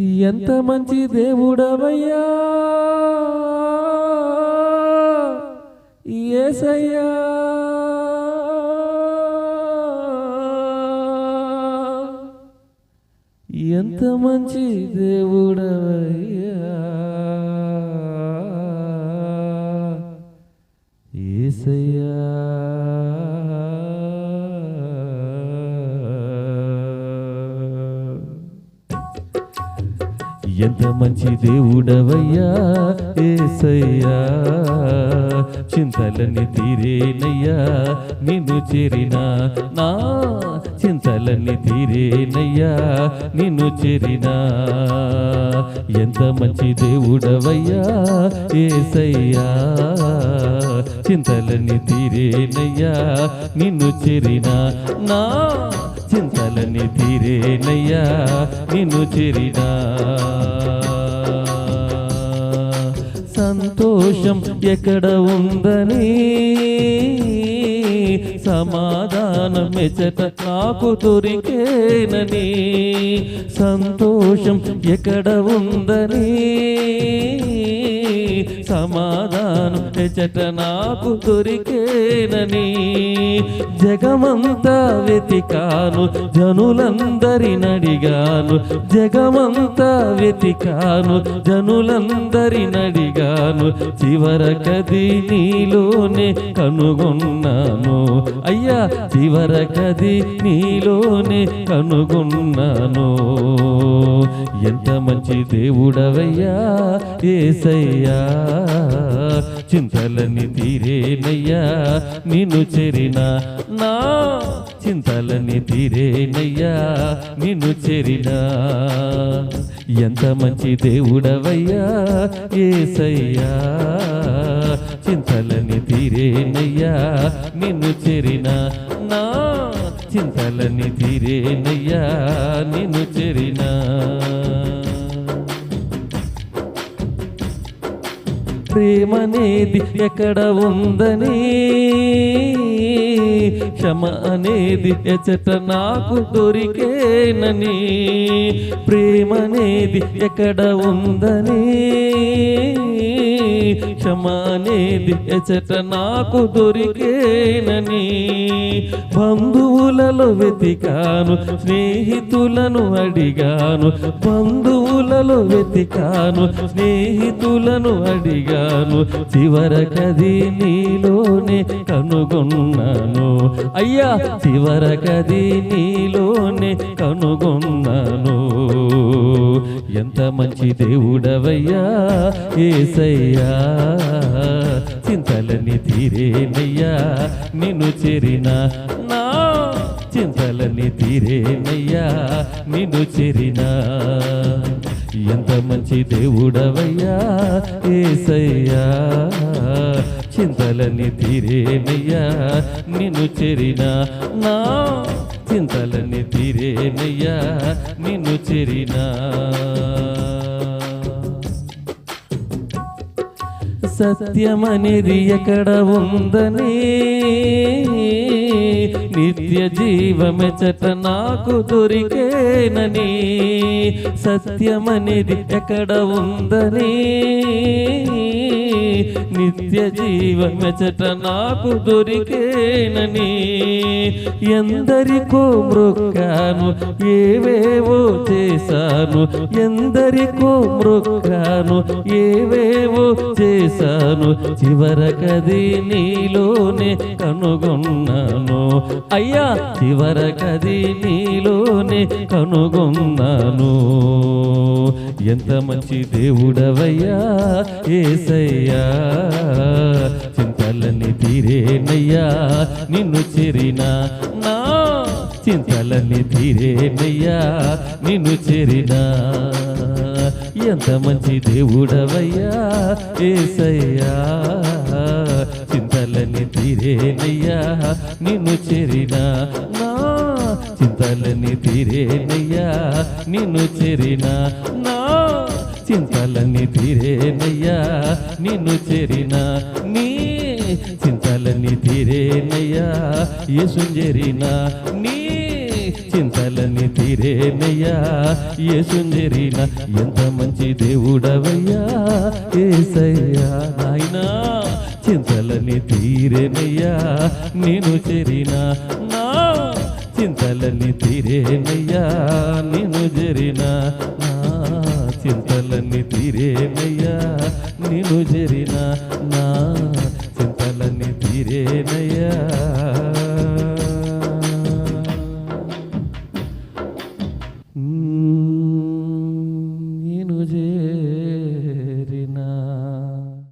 ఎంత మంచి దేవుడవయ్యా? ఏసయ్యా. ఎంత మంచి దేవుడవయ్యా. ఏసయ్యా. ఎంత మంచి దేవుడవయ్యా ఏసయ్యా. చింతలని తీరేనయ్యా నిన్ను చేరినా నా చింతలని తీరేనయ్యా నిన్ను చేరినా. ఎంత మంచి దేవుడవయ్యా ఏసయ్యా. చింతలని తీరేనయ్యా నిన్ను చేరినా నా చింతలని తీరేనయ్యా నిన్ను చెరినా. సంతోషం ఎక్కడ ఉందని సమాధానం ఎచట నాకు దొరికేనని సంతోషం ఎక్కడ ఉందని సమాధానం ఎచట నాకు దొరికేనని జగమంతా వెతికాను జనులందరినడిగాను జగమంతా వెతికాను జనులందరినడిగాను చివరకది నీలోనే కనుగొన్నాను. అయ్యా చివరకది నీలోనే కనుగొన్నాను. ఎంత మంచి దేవుడవయ్యా ఏసయ్యా. చింతలని తీరేనయ్యా నిన్ను చెరిన నా చింతలని తీరేనయ్యా నిన్ను చెరిన. ఎంత మంచి దేవుడవయ్యా ఏసయ్యా. చింతలని తీరేనయ్యా నిన్ను చెరిన నా చింతలని తీరేనయ్యా నిన్ను చెరినా ప్రేమనేది ఎక్కడ ఉందని? క్షమ అనేది ఎచ్చట నాకు దొరికేనని? ప్రేమనేది ఎక్కడ ఉందని? క్షమ అనేది ఎచ్చట నాకు దొరికేనని? బంధువులలో వెతికాను స్నేహితులను అడిగాను. బంధువులలో వెతికాను స్నేహితులను అడిగాను. చివరకది నీలోనే కనుగొన్నాను. అయ్యా! చివరకది నీలోనే కనుగొన్నాను. ఎంత మంచి దేవుడవయ్యా ఏసయ్యా. చింతలని తీరేనయ్యా నిన్ను చెరిన నా. చింతలని తీరేనయ్యా నిన్ను చేరినా. ఎంత మంచి దేవుడవయ్యా ఏసయ్యా. చింతలని తీరేనయ్యా నిన్ను చెరిన నా చింతలని తీరేనయ్యా నిన్ను చెరినా. సత్యమనేది ఎక్కడ ఉందని నిత్య జీవమెచట నాకు దొరికేనని సత్యమనేది ఎక్కడ ఉందని నిత్య జీవమెచట నాకు దొరికేనని ఎందరికో మృక్కాను ఏవేవో చేశాను. ఎందరికో మృక్కాను ఏవేవో చేశాను. చివరకది నీలోనే కనుగొన్నాను. అయ్యా చివరకది నీలోనే కనుగొన్నాను. ఎంత మంచి దేవుడవయ్యా ఏసయ్యా. చింతలని తీరేనయ్యా నిన్ను చెరిన నా చింతలని తీరేనయ్యా నిన్ను చెరినా ఎంత మంచి దేవుడవయ్యా ఏసయ్యా. చింతలని తీరేనయ్యా నిన్ను చెరినా నా చింతలని తీరేనయ్యా నిన్ను చెరినా నా చింతలని తీరేనయ్యా నిన్ను చెరిన నీ చింతలని తీరేనయ్యా. యేసు చెరిన నీ చింతలని తీరేనయ్యా. యేసుంజరిన ఎంత మంచి దేవుడవయ్యా. ఏసయ్యా నాయనా చింతలని తీరేనయ్యా. నేను చెరిన నా చింతలని తీరేనయ్యా. నేను జరిన చింతలన్నీ తీరేనయ్యా నిను జరిన నా చింతలన్నీ తీరేనయ్యా.